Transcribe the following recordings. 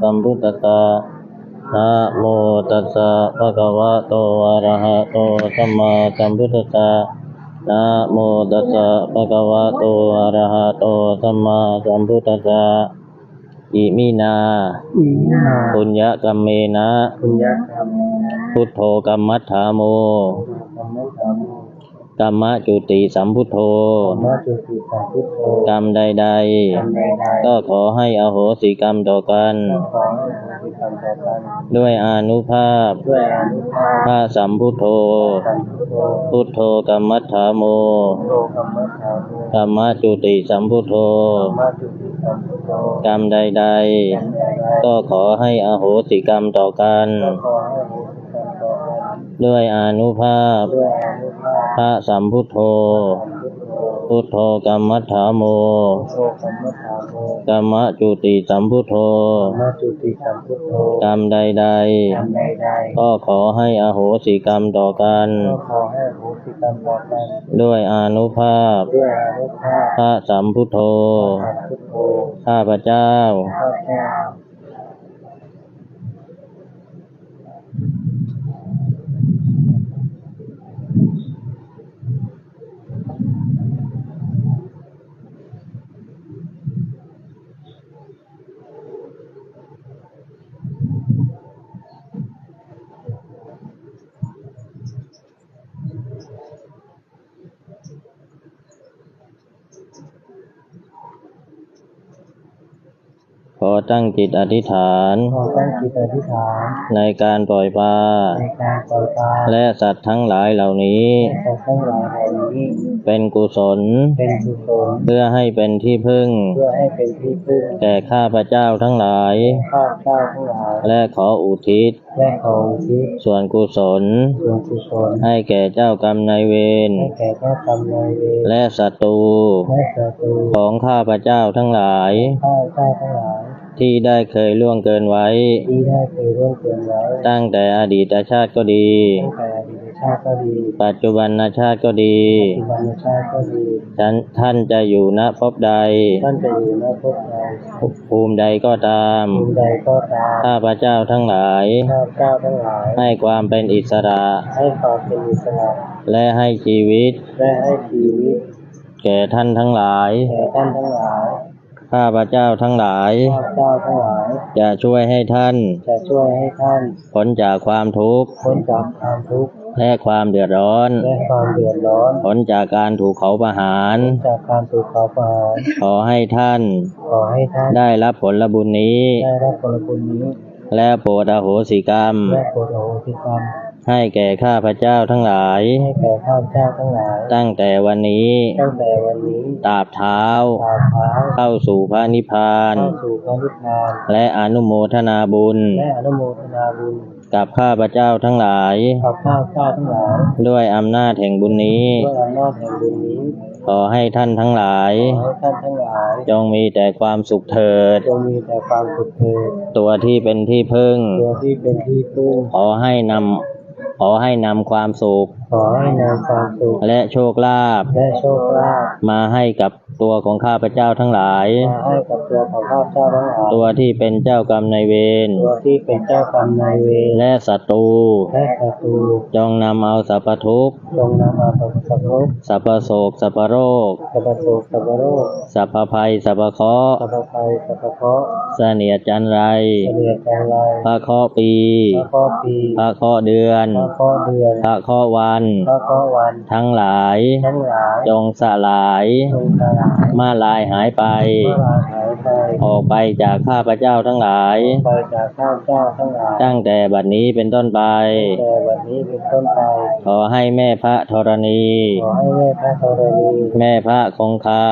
สัมพุทธัสสะนะโมตัสสะภะคะวะโตอะระหะโตสัมมาสัมพุทธัสสะนะโมตัสสะภะคะวะโตอะระหะโตสัมมาสัมพุทธัสสะอิมินาอินาปุญญกรรมเมนะปุญญกรรมพุทโธกัมมัฏฐาโม กรรมกรรมกัมมะจุติสัมพุทโธมาจุติสัมพุทโธกรรมใด กรรมใดๆก็ขอให้อโหสิกรรมต่อกันๆขอให้อโหสิกรรมต่อกันด้วยอานุภาพด้วยอนุภาพพระสัมพุทโธ สัมพุทโธพุทโธกัมมัฏฐาโมโลกรรมฐาโมกัมมะจุติสัมพุทโธมาจุติสัมพุทโธกรรมใด กรรมใดๆก็ขอให้อโหสิกรรมต่อกันๆก็ขอให้อโหสิกรรมต่อกัน ด้วยอานุภาพด้วยอนุภาพ พระสัมพุทโธ พุทโธพุทโธกัมมัฏฐาโมโลกรรมฐาโมกัมมะจุติสัมพุทโธมาจุติสัมพุทโธกรรมใดกรรมใดๆ ก็ขอให้อโหสิกรรมต่อกันๆก็ขอให้อโหสิกรรมต่อกันด้วยอานุภาพด้วยอนุภาพ พระสัมพุทโธสัมพุทโธข้าพเจ้า ข้าพเจ้าขอตั้งจิตอธิษฐาน ขอตั้งจิตอธิษฐาน ในการปล่อยปลาในการปล่อยปลาและสัตว์ทั้งหลายเหล่านี้แต่ทั้งหลายเหล่านี้ เป็นกุศล เป็นกุศล เพื่อให้เป็นที่พึ่ง เพื่อให้เป็นที่พึ่ง แก่ข้าพเจ้าทั้งหลาย ข้าพเจ้าทั้งหลาย และขออุทิศ และขออุทิศ ส่วนกุศล ส่วนกุศล ให้แก่เจ้ากรรมนายเวร ให้แก่เจ้ากรรมนายเวร และศัตรู และศัตรู ของข้าพเจ้าทั้งหลาย ข้าพเจ้าทั้งหลาย ที่ได้เคยล่วงเกินไว้ ที่ได้เคยร่วมเกินไว้ตั้งแต่อดีตชาติก็ดี ตั้งแต่อดีตชาติก็ดีปัจจุบันชาติก็ดี ปัจจุบันชาติก็ดีท่านท่านจะอยู่ณภพใด ท่านจะอยู่ในภพใดภูมิใดก็ตาม ภูมิใดก็ตามข้าพเจ้าทั้งหลาย ข้าพเจ้าทั้งหลาย ให้ความเป็นอิสระ ให้ความเป็นอิสระและให้ชีวิต และให้ชีวิต แก่ท่านทั้งหลาย แก่ท่านทั้งหลาย ข้าพเจ้าทั้งหลาย ข้าพเจ้าทั้งหลาย จะช่วยให้ท่าน จะช่วยให้ท่านพ้นจากความทุกข์ พ้นจากความทุกข์ และความเดือดร้อน และความเดือดร้อน พ้นจากการถูกเขาประหาร จากการถูกเขาประหาร ขอให้ท่าน ขอให้ท่าน ได้รับผลบุญนี้ ได้รับผลบุญนี้ และโปรดอโหสิกรรม และโปรดอโหสิกรรม ให้แก่ข้าพเจ้าทั้งหลาย ให้แก่ข้าพเจ้าทั้งหลาย ตั้งแต่วันนี้ ตั้งแต่วันนี้ตราบเท้า ตราบเท้า เข้าสู่พระนิพพาน เข้าสู่พระนิพพาน และอนุโมทนาบุญ และอนุโมทนาบุญ กับข้าพเจ้าทั้งหลาย กับข้าพเจ้าทั้งหลาย ด้วยอำนาจแห่งบุญนี้ ด้วยอำนาจแห่งบุญนี้ ขอให้ท่านทั้งหลาย ขอให้ท่านทั้งหลาย จงมีแต่ความสุขเถิด จงมีแต่ความสุขเถิด ตัวที่เป็นที่พึ่ง ตัวที่เป็นที่พึ่ง ขอให้นำ ขอให้นำความสุข ขอให้นำความสุข และโชคลาภและโชคลาภมาให้กับ ตัวของข้าพเจ้าทั้งหลายมาให้กับตัวของข้าพเจ้าทั้งหลาย ตัวที่เป็นเจ้ากรรมนายเวร ตัวที่เป็นเจ้ากรรมนายเวร และศัตรู และศัตรู จงนำเอาสัพพทุกข์ จงนำมาประสบทุกข์สัพพโศกสัพพโรคสัพพโศกสัพพโรคสัพพภัยสัพพเคราะห์สัพพภัยสัพพเคราะห์เสนียดจันไรเฉลี่ยจังไรพระเคราะห์ปีพระข้อปีพระเคราะห์เดือน พระข้อเดือน พระเคราะห์วัน พระข้อวัน ทั้งหลาย ทั้งหลาย จงสลาย จงสลายมาลายหายไปเมื่อลาหายไปออกไปจากข้าพเจ้าทั้งหลายไปจากข้าพเจ้าทั้งหลาย ตั้งแต่บัดนี้เป็นต้นไปแต่วันนี้เป็นต้นไปขอให้แม่พระธรณีขอให้แม่พระธรณี แม่พระคงคา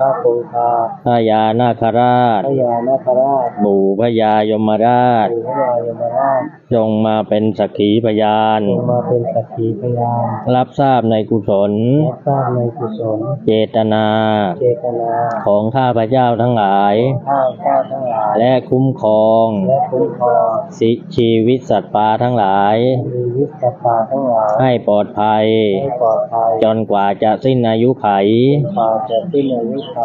พระคงคาพระยานาคราชพระยานาคราชปู่พระยายมราชปู่พระยายมราชจงมาเป็นสักขีพยานลงมาเป็นสักขีพยาน รับทราบในกุศลรับทราบในกุศลเจตนาเเจตนาของข้าพเจ้าทั้งหลาย ข้าพเจ้าทั้งหลาย และคุ้มครอง และคุ้มครองสิชีวิตสัตว์ป่าทั้งหลายมีวิสตาทั้งหลายให้ปลอดภัย ให้ปลอดภัยจนกว่าจะสิ้นอายุไขกว่าจะสิ้นอายุไข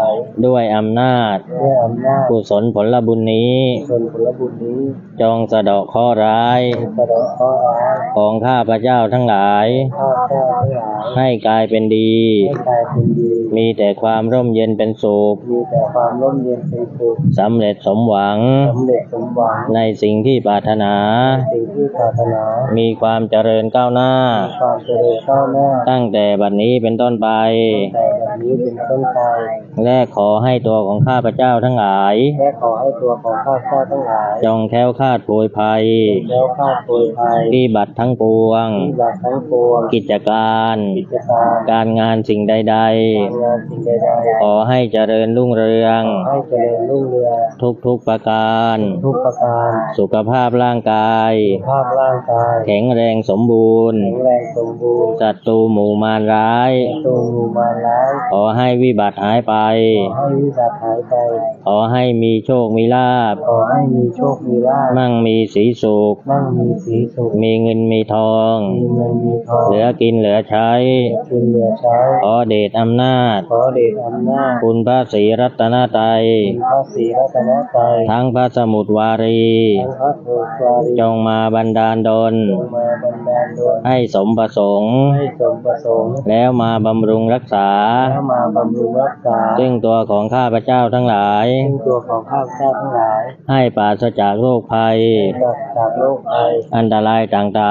ด้วยอำนาจ ด้วยอำนาจกุศลผลบุญนี้ ส่วนผลบุญนี้จงสะเดาะข้อร้าย เป็นกระดองข้อร้ายของข้าพเจ้าทั้งหลาย ข้าพเจ้าทั้งหลายให้กลายเป็นดี ให้กลายเป็นดี มีแต่ความร่มเย็นเป็นสุขมีแต่ความร่มเย็นเป็นสุขสำเร็จสมหวังสำเร็จสมหวัง ในสิ่งที่ปรารถนาสิ่งที่ปรารถนา มีความเจริญก้าวหน้าความเจริญก้าวหน้าตั้งแต่บัดนี้เป็นต้นไปแต่แบบนี้เป็นต้นไป และขอให้ตัวของข้าพเจ้าทั้งหลายและขอให้ตัวของข้าพเจ้าทั้งหลายจงแคล้วคลาดโผยภัยแล้วข้าโปรยภัย ที่บัตรทั้งปวงที่บาทั้งปวงกิจการกิจการการงานสิ่งใดการงานสิ่งใด ๆ ขอให้เจริญรุ่งเรืองๆให้เจริญรุ่งเรืองทุกๆประการ ทุกประการ สุขภาพร่างกายสุขภาพร่างกายแข็งแรงสมบูรณ์แข็งแรงสมบูรณ์ศัตรูหมู่มารร้ายตัวมูมารร้าย ขอให้วิบัติหายไป ขอให้วิบัติหายไป ขอให้มีโชคมีลาภ ขอให้มีโชคมีลาภ มั่งมีสีสุข มั่งมีสีสุข มีเงินมีทอง มีเงินมีทอง เหลือกินเหลือใช้ กินเหลือใช้ ขอเดชอำนาจ ขอเดชอำนาจ คุณพระศรีรัตนตรัยคุณพระศรีรัตนตรัยทั้งพระสมุทรวารีทั้งพระโสวารี จงมาบันดาลดล จงมาบันดาลดลให้สมประสงค์ ให้สมประสงค์แล้วมาบำรุงรักษา แล้วมาบำรุงรักษา ซึ่งตัวของข้าพเจ้าทั้งหลาย ซึ่งตัวของข้าพเจ้าทั้งหลาย ให้ปราศจากโรคภัย จากจากโรคภัย อันตรายต่างอันต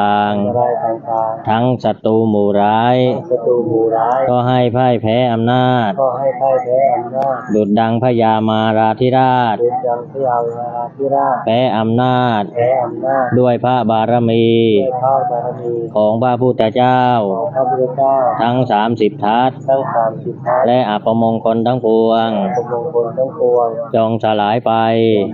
รายต่างๆ ทั้งศัตรูหมู่ร้ายๆศัตรูหมู่ร้าย ก็ให้พ่ายแพ้อำนาจ ก็ให้พ่ายแพ้อำนาจ ดุดดังพญามาราธิราช ดุจยังพยาวราธิราช แพ้อำนาจ แพ้อำนาจ ด้วยพระบารมี ด้วยพระบารมีของพระพุทธเจ้า ของพระพุทธเจ้า ทั้งสามสิบทัศทั้งสามสิบทัศน์และอัปมงคลทั้งปวงกำลังบนทั้งปวง จงสลายไป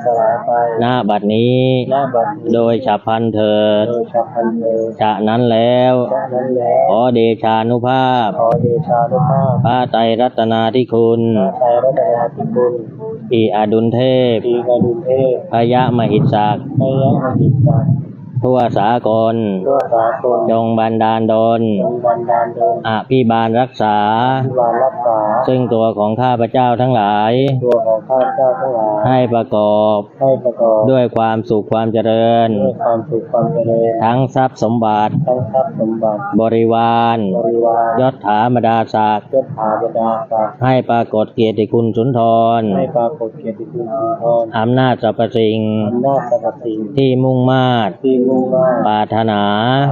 สลายไปหน้าบัดนี้หน้าบัดนี้โดยฉับพลันเถิดโดยฉับพลันเถิดจากนั้นแล้วจากนั้นแล้วขอเดชานุภาพขอเดชานุภาพพระไตรรัตนาธิคุณพระไตรรัตนธิคุณอีอดุลเทพทีกรุณเทพพยะมหิตศักดิ์พยมหิตา ทั่วสากลตัวสากลจงบันดาลดลจงบันดาลดลอภิบาลรักษาที่วารักษา ซึ่งตัวของข้าพเจ้าทั้งหลาย ตัวของข้าพเจ้าทั้งหลาย ให้ประกอบให้ประกอบด้วยความสุขความเจริญ ด้วยความสุขความเจริญ ทั้งทรัพย์สมบัติ ทั้งทรัพย์สมบัติ บริวารบริวารยศถาบรรดาศักดิ์ยศถาบรรดาศักดิ์ให้ปรากฏเกียรติคุณสุนทร ให้ปรากฏเกียรติคุณสุนทรอำนาจสรรพสิ่งอำนาจสรรพสิ่งที่มุ่งมาตรที่มุ่งมั่นปรารถนา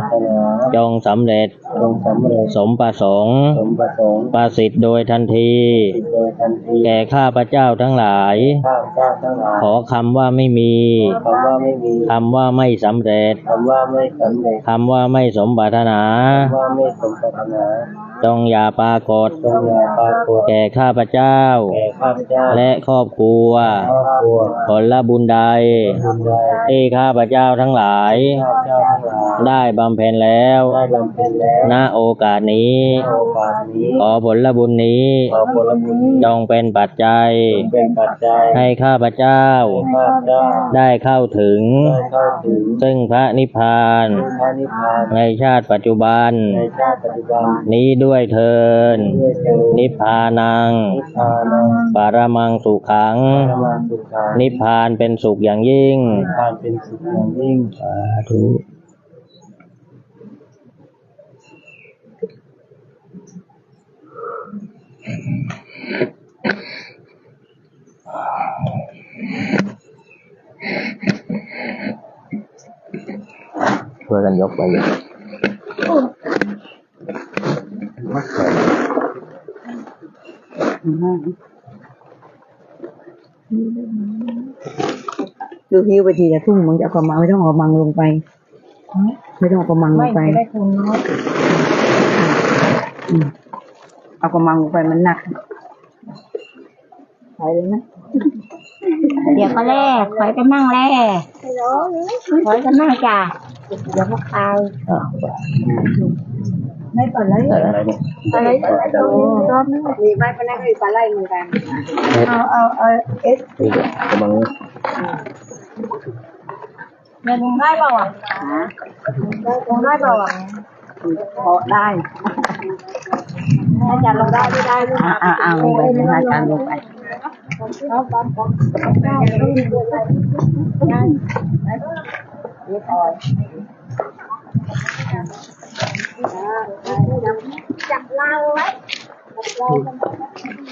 ปรารถนา จงสำเร็จจงสำเร็จสมประสงค์สมประสงค์ ประสิทธิ์โดยทันทีติดโดยทันทีแก่ข้าพเจ้าทั้งหลายข้าพเจ้าทั้งหลาย ขอคำว่าไม่มีคำว่าไม่มีคำว่าไม่สำเร็จคำว่าไม่สำเร็จคำว่าไม่สมปรารถนาคำว่าไม่สมปรารถนาจงอย่าปรากฏจงอย่าปรากฏแก่ข้าพเจ้า แก่ข้าพเจ้า และครอบครัว ครอบครัวผลบุญใดบุญใดที่ข้าพเจ้าทั้งหลาย ข้าพเจ้าทั้งหลาย ได้บำเพ็ญแล้วได้บำเพ็ญแล้วณโอกาสนี้โอกาสนี้ ขอผลบุญนี้ขอผลบุญนี้จงเป็นปัจจัยเป็นปัจจัย ให้ข้าพเจ้า ข้าพเจ้า ได้เข้าถึง ได้เข้าถึงซึ่งพระนิพพาน พระนิพพาน ในชาติปัจจุบัน ในชาติปัจจุบันนี้ด้วยเทินด้วยเถิดนิพพานังนิพพานัง ปารมังสุขังธรรมังสุขังนิพพานเป็นสุขอย่างยิ่งนิพพานเป็นสุขอย่างยิ่งสาธุช่วยกันยกไปเลย ดูหิ้วไปทีละทุ่มมึงจะเอากระมังไม่ต้องเอากระมังลงไป ไม่ต้องเอากระมังลงไป ไม่ได้คุณเนาะอืมเอากระมังลงไปมันหนักไปเลยนะเดี๋ยวก็แลกคอยก็นั่งแลกคอยก็นั่งจ้ะเดี๋ยวพวกเอา ไม่ปลาไหลใส่อะไรเนี่ยปลาไหลปลาไหลรอบนี้มีไม้ปลาไหลก็มีปลาไหลเหมือนกัน เอาเอาเอาเอสนี่เดี๋ยวกำลังเงินได้เปล่าอะลงได้เปล่าอะพอได้อาจารย์ลงได้ไม่ได้ลูกอ่าอ่าอ่าลงไปอาจารย์ลงไปจับเราไว้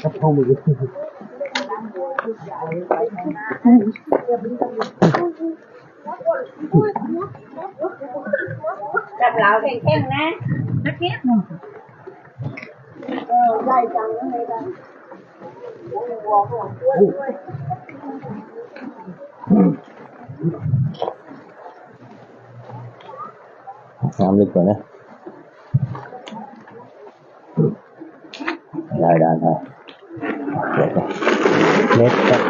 กับห้องมือจับเราแข็งๆนะนักเก็ต น้ำลึกกว่านะ ได้นะเล็กครับ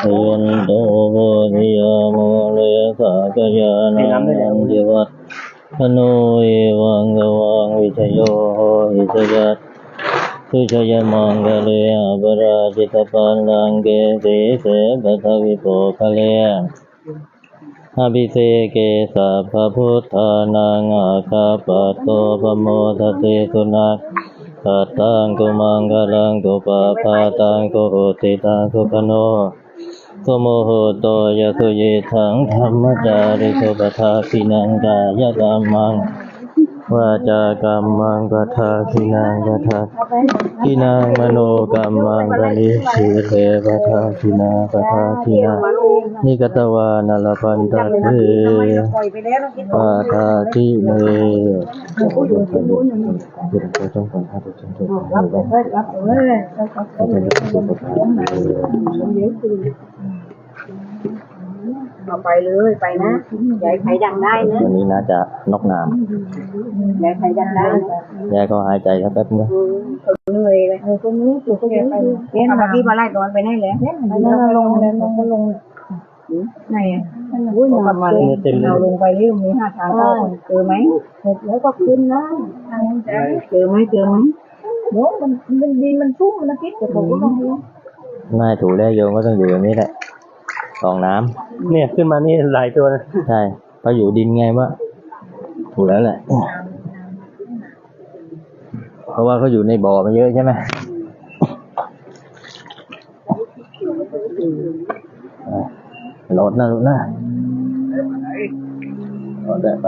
เทียนโตโพธิยามเลสากยานังนันติวัตพโนเอวังกวังวิชโยโหหิชยัต สุชยมังกเลอปราจิตปัลลังเกสีเสปทวิโปคะเลยอภิเศเกสัพพุทธานังอาคาปะโตปโมทเตสุนัขปัตตังกุมังกลังกุปะปาตังกุโหติตังสุปโนโกโมโหโตยะสุเยถังธรรมจาริสุปทาคินังกายกรรมัง วาจากรรมังกัทาคินังกัทาคินังมโนกรรมังกลิสิเลปทาคินากัทาคินานิกตวานลพันตะเทปล่อยไปแล้วเราคิดปาทิเมเเราต้องฟังท่าทุกท่านทุกท่านรับเลยรับเลยเราก็ขอดูขอดูขอดูเอาไปเลยไปนะอย่าให้ใครดังได้นะวันนี้น่าจะนกน้อย่าให้ใครดังได้นะำยายก็หายใจครับแป๊บนึงเหนื่อยเลยเออคนนี้ตัวคนนี้ไปเล่นมาที่มาไล่ตอนไปไหนแล้วไปนั่นลงแล้วลงก็ลงไหนอะอุ้ยมามาเราลงไปที่มีห้าทางเข้าเจอไหมเสร็จแล้วก็ขึ้นนะเจอไหมเจอไหมโน้มันมันดินมันชุ่มนะคิดแต่ผมก็ต้องดูง่ายถูแล้วโยมก็ต้องอยู่อย่างนี้แหละ กรองน้ำเนี่ยขึ้นมานี่หลายตัวนะใช่เขาอยู่ดินไงวะถูกแล้วแหละ เพราะว่าเขาอยู่ในบ่อมาเยอะใช่ไหมอะโหลดนะลูกนะโหลดได้ไป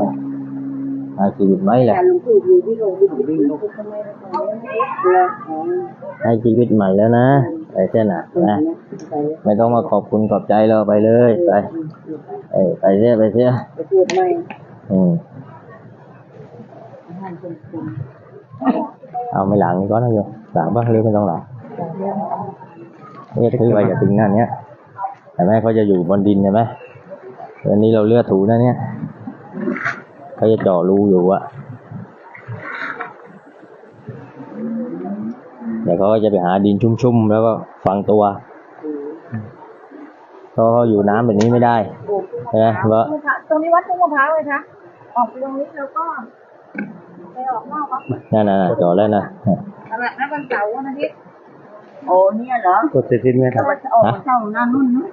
หาชีวิตไหมแหละการลงทุนอยู่ที่ลงทุนที่ลงทุนทำไมเราให้ชีวิตใหม่แล้วนะ ไปเส้นอะนะไม่ต้องมาขอบคุณขอบใจเราไปเลยไปเอ้ยไปเสียไปเสียไปพูดไม่อืมเอาไม่หลังก็นะโยมหลังบ้างหรือไม่ต้องหลังนี่คือไปอย่าถึงหน้าเนี้ยเห็นไหมเขาจะอยู่บนดินเห็นไหมอันนี้เราเลือดถูนะเนี่ยเขาจะเจาะรูอยู่อะ ดี๋ยวเขาก็จะไปหาดินชุ่มๆ แล้วก็ฝังตัวเพราะเขาอยู่น้ำแบบนี้ไม่ได้ใช่ไหมเพราะตรงนี้วัดต้นมะพร้าวเลยคะออกไปตรงนี้แล้วก็ไปออกนอกครับนั่นน่ะเจาะแล้วนะตลาดนัดวันเสาร์วันอาทิตย์โอ้เนี่ยเหรอกดเสร็จสิ้นไหมครับวันออกวันเสาร์หน้านุ่นนะ